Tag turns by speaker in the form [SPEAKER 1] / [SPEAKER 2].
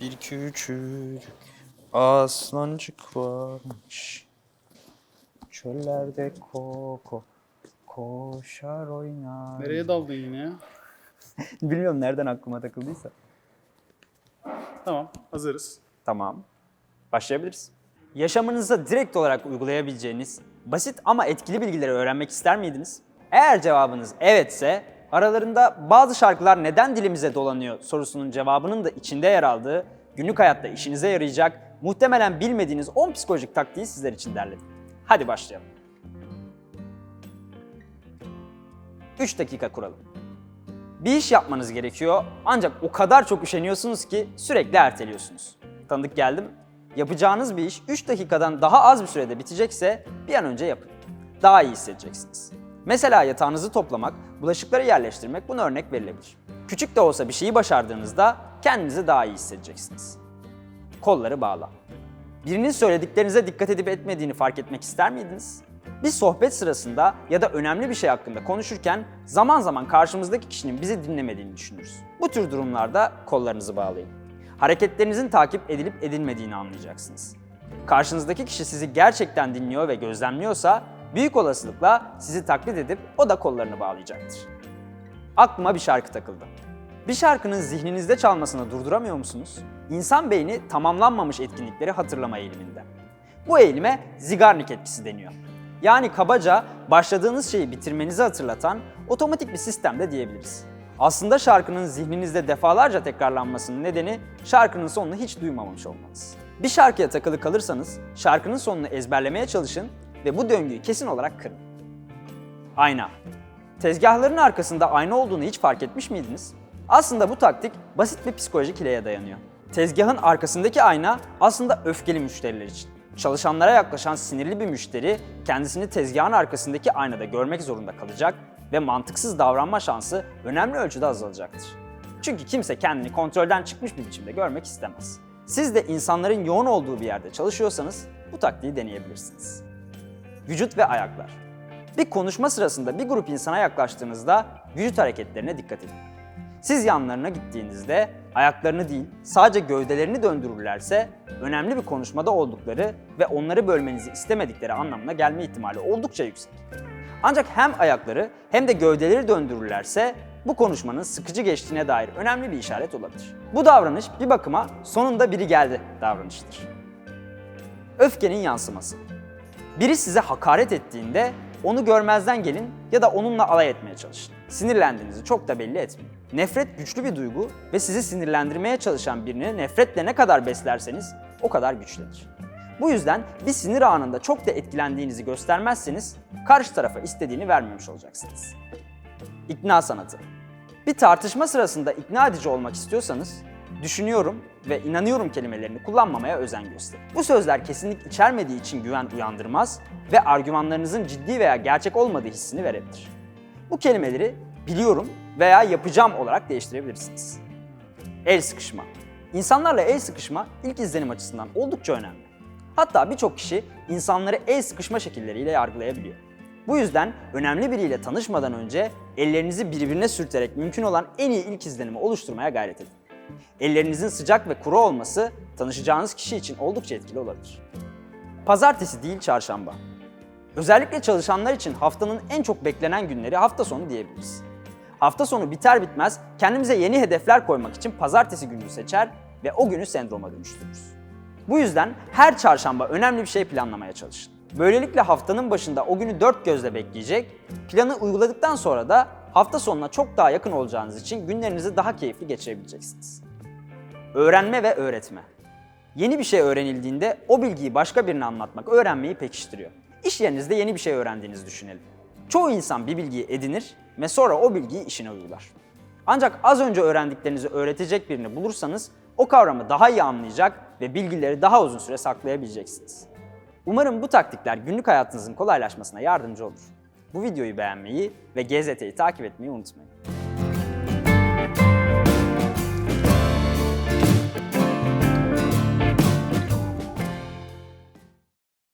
[SPEAKER 1] Bir küçük aslancık varmış. Çöllerde koko koşar oynar.
[SPEAKER 2] Nereye daldın yine?
[SPEAKER 1] Bilmiyorum nereden aklıma takıldıysa.
[SPEAKER 2] Tamam, hazırız.
[SPEAKER 1] Tamam. Başlayabiliriz. Yaşamınıza direkt olarak uygulayabileceğiniz basit ama etkili bilgileri öğrenmek ister miydiniz? Eğer cevabınız evetse, aralarında bazı şarkılar neden dilimize dolanıyor sorusunun cevabının da içinde yer aldığı, günlük hayatta işinize yarayacak, muhtemelen bilmediğiniz 10 psikolojik taktiği sizler için derledim. Hadi başlayalım. 3 dakika kuralım. Bir iş yapmanız gerekiyor ancak o kadar çok üşeniyorsunuz ki sürekli erteliyorsunuz. Tanıdık geldim. Yapacağınız bir iş 3 dakikadan daha az bir sürede bitecekse bir an önce yapın. Daha iyi hissedeceksiniz. Mesela yatağınızı toplamak, bulaşıkları yerleştirmek buna örnek verilebilir. Küçük de olsa bir şeyi başardığınızda kendinizi daha iyi hissedeceksiniz. Kolları bağla. Birinin söylediklerinize dikkat edip etmediğini fark etmek ister miydiniz? Bir sohbet sırasında ya da önemli bir şey hakkında konuşurken zaman zaman karşımızdaki kişinin bizi dinlemediğini düşünürüz. Bu tür durumlarda kollarınızı bağlayın. Hareketlerinizin takip edilip edilmediğini anlayacaksınız. Karşınızdaki kişi sizi gerçekten dinliyor ve gözlemliyorsa büyük olasılıkla sizi taklit edip o da kollarını bağlayacaktır. Aklıma bir şarkı takıldı. Bir şarkının zihninizde çalmasını durduramıyor musunuz? İnsan beyni tamamlanmamış etkinlikleri hatırlama eğiliminde. Bu eğilime Zigarnik etkisi deniyor. Yani kabaca başladığınız şeyi bitirmenizi hatırlatan otomatik bir sistem de diyebiliriz. Aslında şarkının zihninizde defalarca tekrarlanmasının nedeni şarkının sonunu hiç duymamış olmanız. Bir şarkıya takılı kalırsanız şarkının sonunu ezberlemeye çalışın ve bu döngüyü kesin olarak kırın. Ayna. Tezgahların arkasında ayna olduğunu hiç fark etmiş miydiniz? Aslında bu taktik basit bir psikolojik hileye dayanıyor. Tezgahın arkasındaki ayna aslında öfkeli müşteriler için. Çalışanlara yaklaşan sinirli bir müşteri kendisini tezgahın arkasındaki aynada görmek zorunda kalacak ve mantıksız davranma şansı önemli ölçüde azalacaktır. Çünkü kimse kendini kontrolden çıkmış bir biçimde görmek istemez. Siz de insanların yoğun olduğu bir yerde çalışıyorsanız bu taktiği deneyebilirsiniz. Vücut ve ayaklar. Bir konuşma sırasında bir grup insana yaklaştığınızda vücut hareketlerine dikkat edin. Siz yanlarına gittiğinizde ayaklarını değil sadece gövdelerini döndürürlerse önemli bir konuşmada oldukları ve onları bölmenizi istemedikleri anlamına gelme ihtimali oldukça yüksek. Ancak hem ayakları hem de gövdeleri döndürürlerse bu konuşmanın sıkıcı geçtiğine dair önemli bir işaret olabilir. Bu davranış bir bakıma sonunda biri geldi davranıştır. Öfkenin yansıması. Biri size hakaret ettiğinde onu görmezden gelin ya da onunla alay etmeye çalışın. Sinirlendiğinizi çok da belli etmeyin. Nefret güçlü bir duygu ve sizi sinirlendirmeye çalışan birini nefretle ne kadar beslerseniz o kadar güçlenir. Bu yüzden bir sinir anında çok da etkilendiğinizi göstermezseniz karşı tarafa istediğini vermemiş olacaksınız. İkna sanatı. Bir tartışma sırasında ikna edici olmak istiyorsanız düşünüyorum ve inanıyorum kelimelerini kullanmamaya özen gösterin. Bu sözler kesinlik içermediği için güven uyandırmaz ve argümanlarınızın ciddi veya gerçek olmadığı hissini verebilir. Bu kelimeleri biliyorum veya yapacağım olarak değiştirebilirsiniz. El sıkışma. İnsanlarla el sıkışma ilk izlenim açısından oldukça önemli. Hatta birçok kişi insanları el sıkışma şekilleriyle yargılayabiliyor. Bu yüzden önemli biriyle tanışmadan önce ellerinizi birbirine sürterek mümkün olan en iyi ilk izlenimi oluşturmaya gayret edin. Ellerinizin sıcak ve kuru olması tanışacağınız kişi için oldukça etkili olabilir. Pazartesi değil çarşamba. Özellikle çalışanlar için haftanın en çok beklenen günleri hafta sonu diyebiliriz. Hafta sonu biter bitmez kendimize yeni hedefler koymak için pazartesi gününü seçer ve o günü sendroma dönüştürürüz. Bu yüzden her çarşamba önemli bir şey planlamaya çalışın. Böylelikle haftanın başında o günü dört gözle bekleyecek, planı uyguladıktan sonra da hafta sonuna çok daha yakın olacağınız için günlerinizi daha keyifli geçirebileceksiniz. Öğrenme ve öğretme. Yeni bir şey öğrenildiğinde o bilgiyi başka birine anlatmak öğrenmeyi pekiştiriyor. İş yerinizde yeni bir şey öğrendiğinizi düşünelim. Çoğu insan bir bilgiyi edinir ve sonra o bilgiyi işine uygular. Ancak az önce öğrendiklerinizi öğretecek birini bulursanız o kavramı daha iyi anlayacak ve bilgileri daha uzun süre saklayabileceksiniz. Umarım bu taktikler günlük hayatınızın kolaylaşmasına yardımcı olur. Bu videoyu beğenmeyi ve GZT'yi takip etmeyi unutmayın.